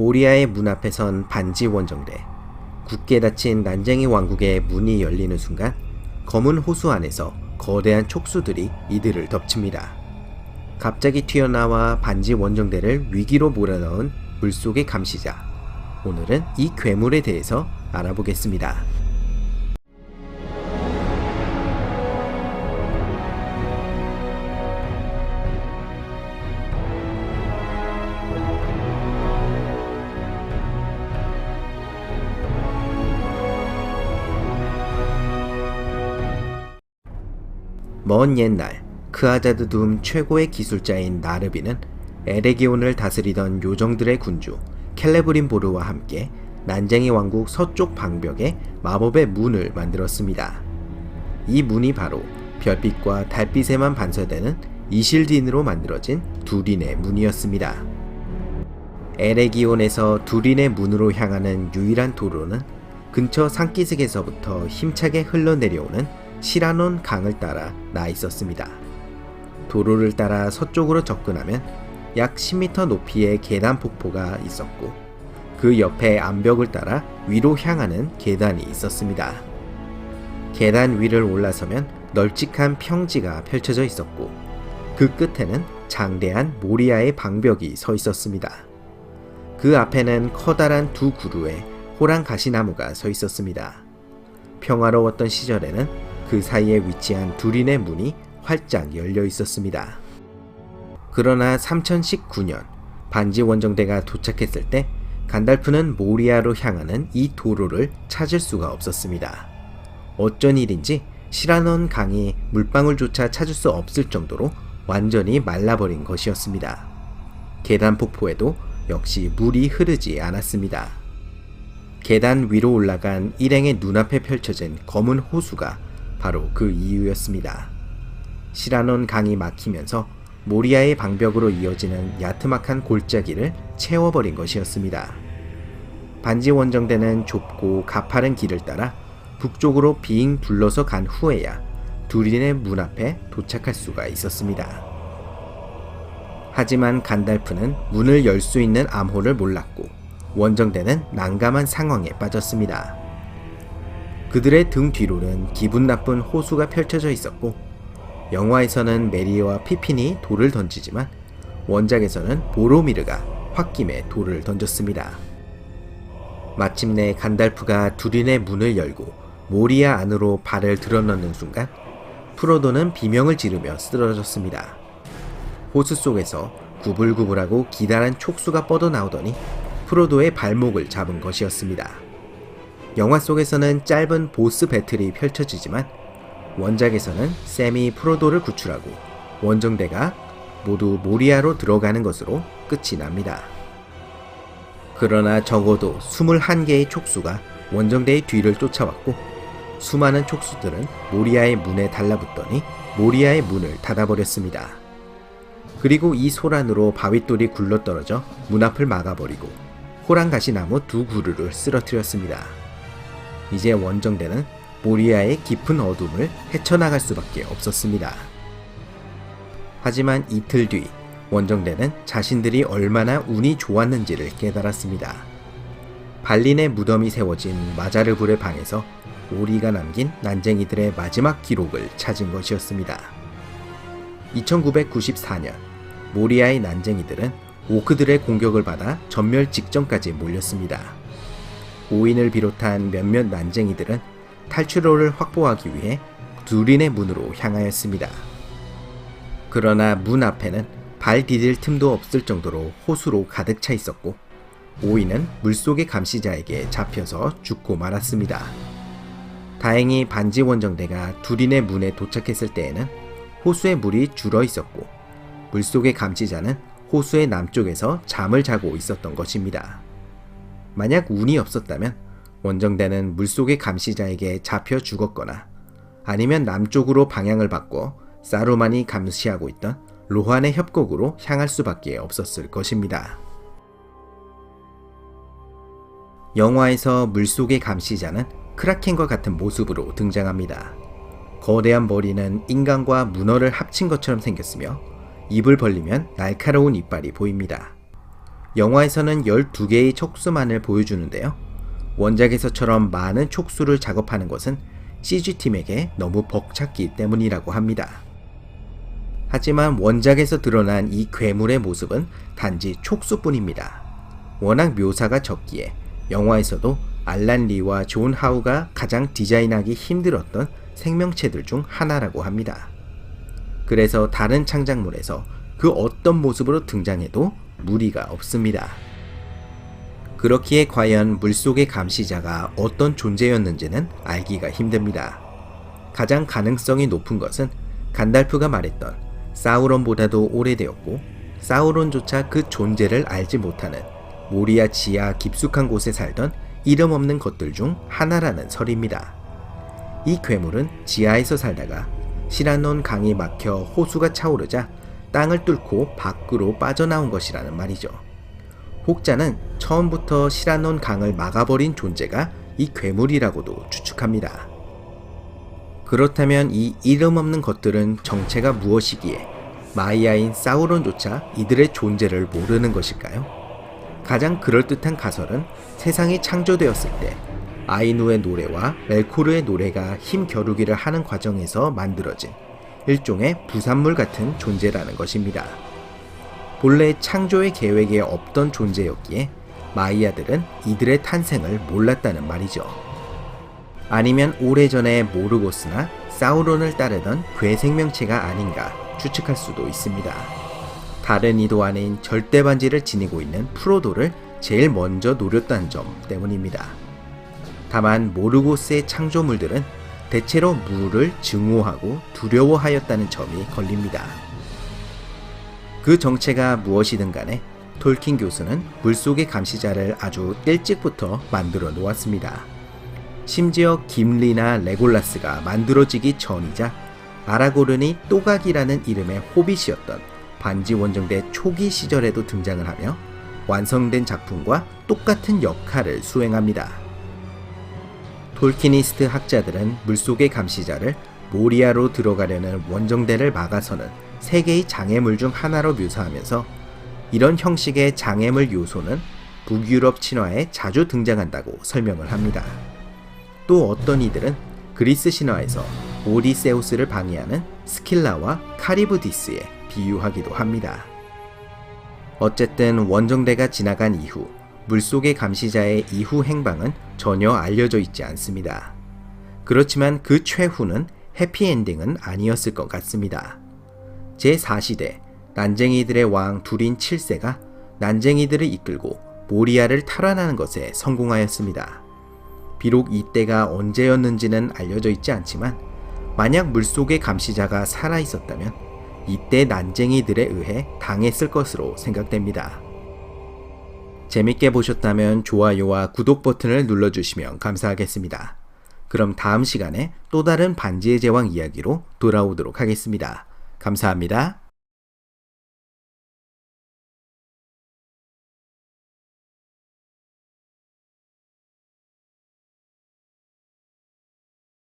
모리아의 문 앞에 선 반지 원정대. 굳게 닫힌 난쟁이 왕국의 문이 열리는 순간 검은 호수 안에서 거대한 촉수들이 이들을 덮칩니다. 갑자기 튀어나와 반지 원정대를 위기로 몰아넣은 물속의 감시자. 오늘은 이 괴물에 대해서 알아보겠습니다. 먼 옛날 크아자드 둠 최고의 기술자인 나르비는 에레기온을 다스리던 요정들의 군주 켈레브린보르와 함께 난쟁이 왕국 서쪽 방벽에 마법의 문을 만들었습니다. 이 문이 바로 별빛과 달빛에만 반사되는 이실딘으로 만들어진 두린의 문이었습니다. 에레기온에서 두린의 문으로 향하는 유일한 도로는 근처 산기슭에서부터 힘차게 흘러내려오는 시라논 강을 따라 나 있었습니다. 도로를 따라 서쪽으로 접근하면 약 10m 높이의 계단 폭포가 있었고 그 옆에 암벽을 따라 위로 향하는 계단이 있었습니다. 계단 위를 올라서면 널찍한 평지가 펼쳐져 있었고 그 끝에는 장대한 모리아의 방벽이 서 있었습니다. 그 앞에는 커다란 두 그루의 호랑 가시나무가 서 있었습니다. 평화로웠던 시절에는 그 사이에 위치한 두린의 문이 활짝 열려 있었습니다. 그러나 3019년 반지 원정대가 도착했을 때 간달프는 모리아로 향하는 이 도로를 찾을 수가 없었습니다. 어쩐 일인지 시라논 강이 물방울조차 찾을 수 없을 정도로 완전히 말라버린 것이었습니다. 계단 폭포에도 역시 물이 흐르지 않았습니다. 계단 위로 올라간 일행의 눈앞에 펼쳐진 검은 호수가 바로 그 이유였습니다. 시라논 강이 막히면서 모리아의 방벽으로 이어지는 야트막한 골짜기를 채워버린 것이었습니다. 반지 원정대는 좁고 가파른 길을 따라 북쪽으로 빙 둘러서 간 후에야 두린의 문 앞에 도착할 수가 있었습니다. 하지만 간달프는 문을 열 수 있는 암호를 몰랐고 원정대는 난감한 상황에 빠졌습니다. 그들의 등 뒤로는 기분 나쁜 호수가 펼쳐져 있었고 영화에서는 메리와 피핀이 돌을 던지지만 원작에서는 보로미르가 홧김에 돌을 던졌습니다. 마침내 간달프가 두린의 문을 열고 모리아 안으로 발을 들어넣는 순간 프로도는 비명을 지르며 쓰러졌습니다. 호수 속에서 구불구불하고 기다란 촉수가 뻗어나오더니 프로도의 발목을 잡은 것이었습니다. 영화 속에서는 짧은 보스 배틀이 펼쳐지지만 원작에서는 샘이 프로도를 구출하고 원정대가 모두 모리아로 들어가는 것으로 끝이 납니다. 그러나 적어도 21개의 촉수가 원정대의 뒤를 쫓아왔고 수많은 촉수들은 모리아의 문에 달라붙더니 모리아의 문을 닫아버렸습니다. 그리고 이 소란으로 바윗돌이 굴러떨어져 문 앞을 막아버리고 호랑가시나무 두 그루를 쓰러뜨렸습니다. 이제 원정대는 모리아의 깊은 어둠을 헤쳐나갈 수밖에 없었습니다. 하지만 이틀 뒤 원정대는 자신들이 얼마나 운이 좋았는지를 깨달았습니다. 발린의 무덤이 세워진 마자르불의 방에서 오리가 남긴 난쟁이들의 마지막 기록을 찾은 것이었습니다. 2994년 모리아의 난쟁이들은 오크들의 공격을 받아 전멸 직전까지 몰렸습니다. 오인을 비롯한 몇몇 난쟁이들은 탈출로를 확보하기 위해 두린의 문으로 향하였습니다. 그러나 문 앞에는 발 디딜 틈도 없을 정도로 호수로 가득 차 있었고 오인은 물속의 감시자에게 잡혀서 죽고 말았습니다. 다행히 반지 원정대가 두린의 문에 도착했을 때에는 호수의 물이 줄어 있었고 물속의 감시자는 호수의 남쪽에서 잠을 자고 있었던 것입니다. 만약 운이 없었다면 원정대는 물속의 감시자에게 잡혀 죽었거나 아니면 남쪽으로 방향을 바꿔 사루만이 감시하고 있던 로한의 협곡으로 향할 수밖에 없었을 것입니다. 영화에서 물속의 감시자는 크라켄과 같은 모습으로 등장합니다. 거대한 머리는 인간과 문어를 합친 것처럼 생겼으며 입을 벌리면 날카로운 이빨이 보입니다. 영화에서는 12개의 촉수만을 보여주는데요. 원작에서처럼 많은 촉수를 작업하는 것은 CG팀에게 너무 벅찼기 때문이라고 합니다. 하지만 원작에서 드러난 이 괴물의 모습은 단지 촉수뿐입니다. 워낙 묘사가 적기에 영화에서도 알란 리와 존 하우가 가장 디자인하기 힘들었던 생명체들 중 하나라고 합니다. 그래서 다른 창작물에서 그 어떤 모습으로 등장해도 무리가 없습니다. 그렇기에 과연 물속의 감시자가 어떤 존재였는지는 알기가 힘듭니다. 가장 가능성이 높은 것은 간달프가 말했던 사우론보다도 오래되었고 사우론조차 그 존재를 알지 못하는 모리아 지하 깊숙한 곳에 살던 이름 없는 것들 중 하나라는 설입니다. 이 괴물은 지하에서 살다가 시라논 강이 막혀 호수가 차오르자 땅을 뚫고 밖으로 빠져나온 것이라는 말이죠. 혹자는 처음부터 시라논 강을 막아버린 존재가 이 괴물이라고도 추측합니다. 그렇다면 이 이름 없는 것들은 정체가 무엇이기에 마이아인 사우론조차 이들의 존재를 모르는 것일까요? 가장 그럴듯한 가설은 세상이 창조되었을 때 아이누의 노래와 멜코르의 노래가 힘 겨루기를 하는 과정에서 만들어진 일종의 부산물 같은 존재라는 것입니다. 본래 창조의 계획에 없던 존재였기에 마이아들은 이들의 탄생을 몰랐다는 말이죠. 아니면 오래전에 모르고스나 사우론을 따르던 괴 생명체가 아닌가 추측할 수도 있습니다. 다른 이도 아닌 절대 반지를 지니고 있는 프로도를 제일 먼저 노렸다는 점 때문입니다. 다만 모르고스의 창조물들은 대체로 물을 증오하고 두려워하였다는 점이 걸립니다. 그 정체가 무엇이든 간에 톨킨 교수는 물속의 감시자를 아주 일찍부터 만들어 놓았습니다. 심지어 김리나 레골라스가 만들어지기 전이자 아라고른이 또각이라는 이름의 호빗이었던 반지 원정대 초기 시절에도 등장을 하며 완성된 작품과 똑같은 역할을 수행합니다. 톨키니스트 학자들은 물속의 감시자를 모리아로 들어가려는 원정대를 막아서는 세계의 장애물 중 하나로 묘사하면서 이런 형식의 장애물 요소는 북유럽 신화에 자주 등장한다고 설명을 합니다. 또 어떤 이들은 그리스 신화에서 오디세우스를 방해하는 스킬라와 카리브디스에 비유하기도 합니다. 어쨌든 원정대가 지나간 이후 물속의 감시자의 이후 행방은 전혀 알려져 있지 않습니다. 그렇지만 그 최후는 해피엔딩은 아니었을 것 같습니다. 제4시대 난쟁이들의 왕 둘인 7세가 난쟁이들을 이끌고 모리아를 탈환하는 것에 성공하였습니다. 비록 이때가 언제였는지는 알려져 있지 않지만 만약 물속의 감시자가 살아 있었다면 이때 난쟁이들에 의해 당했을 것으로 생각됩니다. 재밌게 보셨다면 좋아요와 구독 버튼을 눌러주시면 감사하겠습니다. 그럼 다음 시간에 또 다른 반지의 제왕 이야기로 돌아오도록 하겠습니다. 감사합니다.